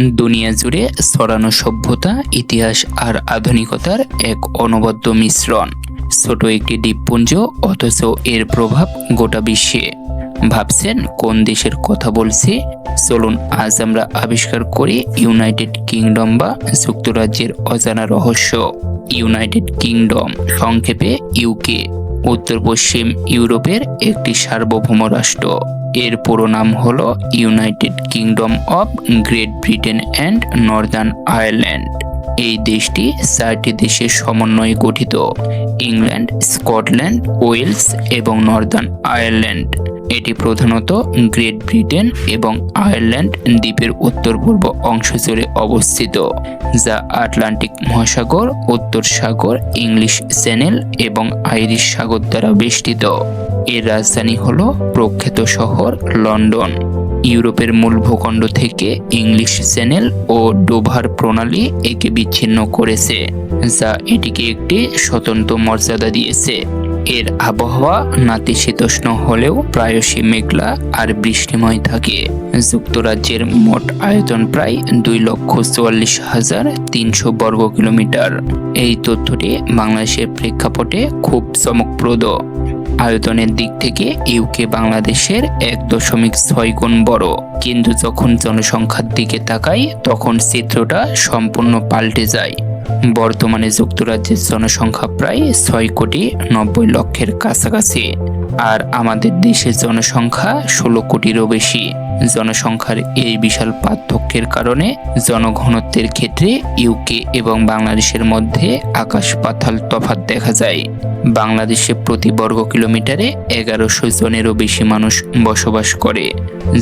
দুনিয়া জুড়ে ছড়ানো সভ্যতা, ইতিহাস আর আধুনিকতার এক অনবদ্য মিশ্রণ। ছোট একটি দ্বীপপুঞ্জ, অথচ এর প্রভাব গোটা বিশ্বে। ভাবছেন কোন দেশের কথা বলছি? চলুন আজ আমরা আবিষ্কার করি ইউনাইটেড কিংডম বা যুক্তরাজ্যের অজানা রহস্য। ইউনাইটেড কিংডম, সংক্ষেপে ইউকে উত্তর পশ্চিম ইউরোপের একটি সার্বভৌম রাষ্ট্র। এর পুরো নাম হল United Kingdom of Great Britain and Northern Ireland এই দেশটি চারটি দেশের সমন্বয়ে গঠিত, ইংল্যান্ড, স্কটল্যান্ড, ওয়েলস এবং নর্দার্ন আয়ারল্যান্ড। এটি প্রধানত গ্রেট ব্রিটেন এবং আয়ারল্যান্ড দ্বীপের উত্তর পূর্ব অংশ জুড়ে অবস্থিত, যা আটলান্টিক মহাসাগর, উত্তর সাগর, ইংলিশ চ্যানেল এবং আইরিশ সাগর দ্বারা বেষ্টিত। এর রাজধানী হল প্রখ্যাত শহর লন্ডন। ইউরোপের মূল ভূখণ্ড থেকে ইংলিশ চ্যানেল ও ডোভার প্রণালী একে বিচ্ছিন্ন করেছে, যা এটিকে একটি স্বতন্ত্র মর্যাদা দিয়েছে। এর আবহাওয়া নাতিশীতোষ্ণ হলেও প্রায়শই মেঘলা আর বৃষ্টিময় থাকে। যুক্তরাজ্যের মোট আয়তন প্রায় দুই লক্ষ চুয়াল্লিশ হাজার তিনশো বর্গ কিলোমিটার। এই তথ্যটি বাংলাদেশের প্রেক্ষাপটে খুব চমকপ্রদ। আয়তনের দিক থেকে ইউকে বাংলাদেশের এক দশমিক ছয় গুণ বড়। কিন্তু যখন জনসংখ্যার দিকে তাকাই, তখন চিত্রটা সম্পূর্ণ পাল্টে যায়। বর্তমানে যুক্তরাজ্যের জনসংখ্যা প্রায় ছয় কোটি নব্বই লক্ষের কাছাকাছি, আর আমাদের দেশের জনসংখ্যা ষোলো কোটিরও বেশি। জনসংখ্যার এই বিশাল পার্থক্যের কারণে জনঘনত্বের ক্ষেত্রে ইউকে এবং বাংলাদেশের মধ্যে আকাশ পাতাল তফাত দেখা যায়। বাংলাদেশে প্রতি বর্গ কিলোমিটারে এগারোশো জনেরও বেশি মানুষ বসবাস করে,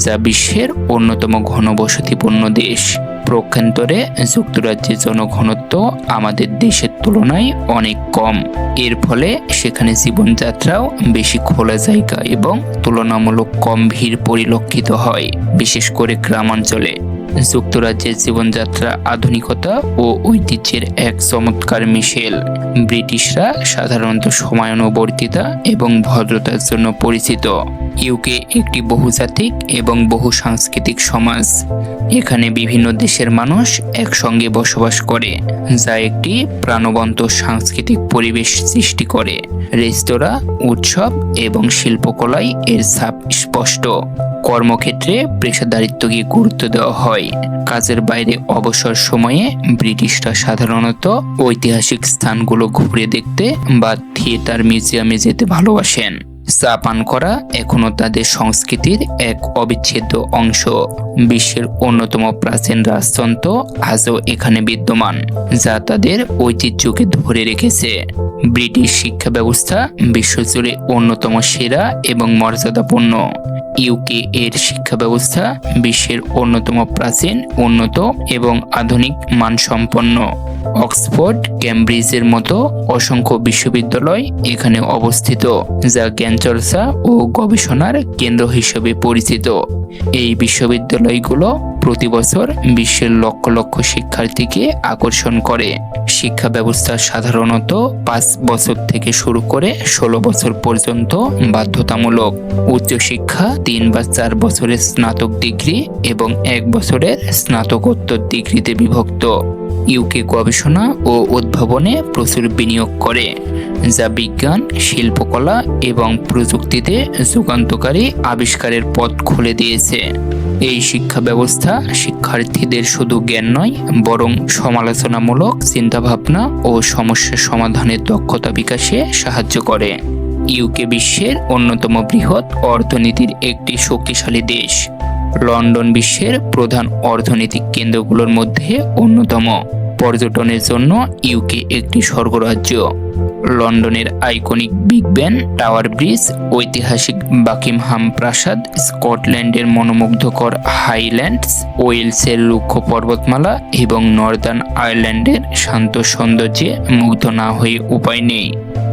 যা বিশ্বের অন্যতম ঘনবসতিপূর্ণ দেশ। প্রক্ষান্তরে যুক্তরাজ্যের জনঘনত্ব আমাদের দেশের তুলনায় অনেক কম। এর ফলে সেখানে জীবনযাত্রাও বেশি খোলা জায়গা এবং তুলনামূলক কম ভিড় পরিলক্ষিত হয়, বিশেষ করে গ্রামাঞ্চলে। যুক্তরাজ্যের জীবনযাত্রা আধুনিকতা ও ঐতিহ্যের এক চমৎকার মিশেল। ব্রিটিশরা সাধারণত সময়ানুবর্তিতা এবং ভদ্রতার জন্য পরিচিত। ইউকে একটি বহুজাতিক এবং বহু সাংস্কৃতিক সমাজ। এখানে বিভিন্ন দেশের মানুষ একসঙ্গে বসবাস করে, যা একটি প্রাণবন্ত সাংস্কৃতিক পরিবেশ সৃষ্টি করে। রেস্তোরাঁ, উৎসব এবং শিল্পকলায় এর ছাপ স্পষ্ট। কর্মক্ষেত্রে পেশাদারিত্বকে গুরুত্ব দেওয়া হয়। কাজের বাইরে অবসর সময়ে ব্রিটিশরা সাধারণত ঐতিহাসিক স্থানগুলো ঘুরে দেখতে বা থিয়েটার, মিউজিয়ামে যেতে ভালোবাসেন। চা পান করা এখনও তাদের সংস্কৃতির এক অবিচ্ছেদ্য অংশ। বিশ্বের অন্যতম প্রাচীন রাজতন্ত্র আজও এখানে বিদ্যমান, যা তাদের ঐতিহ্যকে ধরে রেখেছে। ব্রিটিশ শিক্ষা ব্যবস্থা বিশ্বজুড়ে অন্যতম সেরা এবং মর্যাদাপূর্ণ। ইউকে এর শিক্ষা ব্যবস্থা বিশ্বের অন্যতম প্রাচীন, উন্নত এবং আধুনিক মানসম্পন্ন। অক্সফোর্ড ক্যামব্রিজের মতো অসংখ্য বিশ্ববিদ্যালয় এখানে অবস্থিত, যা জ্ঞানচর্চা ও গবেষণার কেন্দ্র হিসেবে পরিচিত। এই বিশ্ববিদ্যালয়গুলো প্রতি বছর বিশ্বের লক্ষ লক্ষ শিক্ষার্থীকে আকর্ষণ করে। শিক্ষা ব্যবস্থা সাধারণত পাঁচ বছর থেকে শুরু করে ষোলো বছর পর্যন্ত বাধ্যতামূলক। উচ্চশিক্ষা তিন বা চার বছরের স্নাতক ডিগ্রি এবং এক বছরের স্নাতকোত্তর ডিগ্রিতে বিভক্ত। ইউকে গবেষণা ও উদ্ভাবনে প্রচুর বিনিয়োগ করে, যা বিজ্ঞান, শিল্পকলা এবং প্রযুক্তিতে যুগান্তকারী আবিষ্কারের পথ খুলে দিয়েছে। এই শিক্ষা ব্যবস্থা শিক্ষার্থীদের শুধু জ্ঞান নয়, বরং সমালোচনামূলক চিন্তাভাবনা ও সমস্যা সমাধানের দক্ষতা বিকাশে সাহায্য করে। ইউকে বিশ্বের অন্যতম বৃহৎ অর্থনীতির একটি শক্তিশালী দেশ। লন্ডন বিশ্বের প্রধান অর্থনৈতিক কেন্দ্রগুলোর মধ্যে অন্যতম। পর্যটনের জন্য ইউকে একটি স্বর্গরাজ্য। লন্ডনের iconic Big Ben Tower Bridge, ঐতিহাসিক বাকিমহাম প্রাসাদ, স্কটল্যান্ডের মনোমুগ্ধকর হাইল্যান্ডস, ওয়েলসের রুক্ষ পর্বতমালা এবং নর্দার্ন আয়ারল্যান্ডের শান্ত সৌন্দর্যে মুগ্ধ না হয়ে উপায় নেই।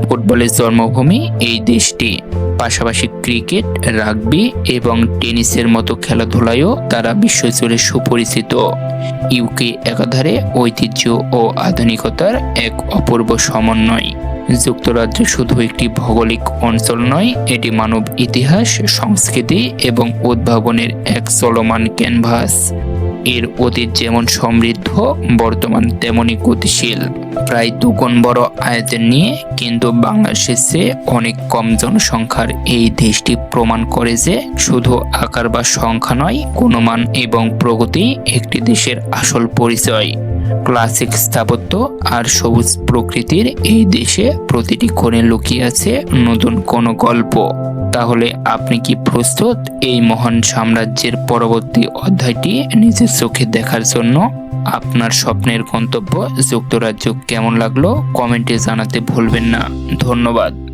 ফুটবলের জন্মভূমি এই দেশটি। পাশাপাশি ক্রিকেট, রাগবি এবং টেনিসের মতো খেলাধুলায়ও তারা বিশ্বজুড়ে সুপরিচিত। ইউকে একাধারে ঐতিহ্য ও আধুনিকতার এক অপূর্ব সমন্বয়। যুক্তরাজ্য শুধু একটি ভৌগোলিক অঞ্চল নয়, এটি মানব ইতিহাস, সংস্কৃতি এবং উদ্ভাবনের এক চলমান ক্যানভাস। এর অতীত যেমন সমৃদ্ধ, বর্তমান তেমনই গতিশীল। প্রায় দুগুণ বড় আয়তন নিয়ে কিন্তু বাংলাদেশে অনেক কম জনসংখ্যার এই দেশটি প্রমাণ করে যে শুধু আকার বা সংখ্যা নয়, গুণমান এবং প্রগতি একটি দেশের আসল পরিচয়। ক্লাসিক স্থাপত্য আর সবুজ প্রকৃতির এই দেশে প্রতিটি কোণে লুকিয়ে আছে নতুন কোনো গল্প। তাহলে আপনি কি প্রস্তুত এই মহান সাম্রাজ্যের পরবর্তী অধ্যায়টি নিজের চোখে দেখার জন্য? আপনার স্বপ্নের গন্তব্য যুক্তরাজ্য কেমন লাগল কমেন্টে জানাতে ভুলবেন না। ধন্যবাদ।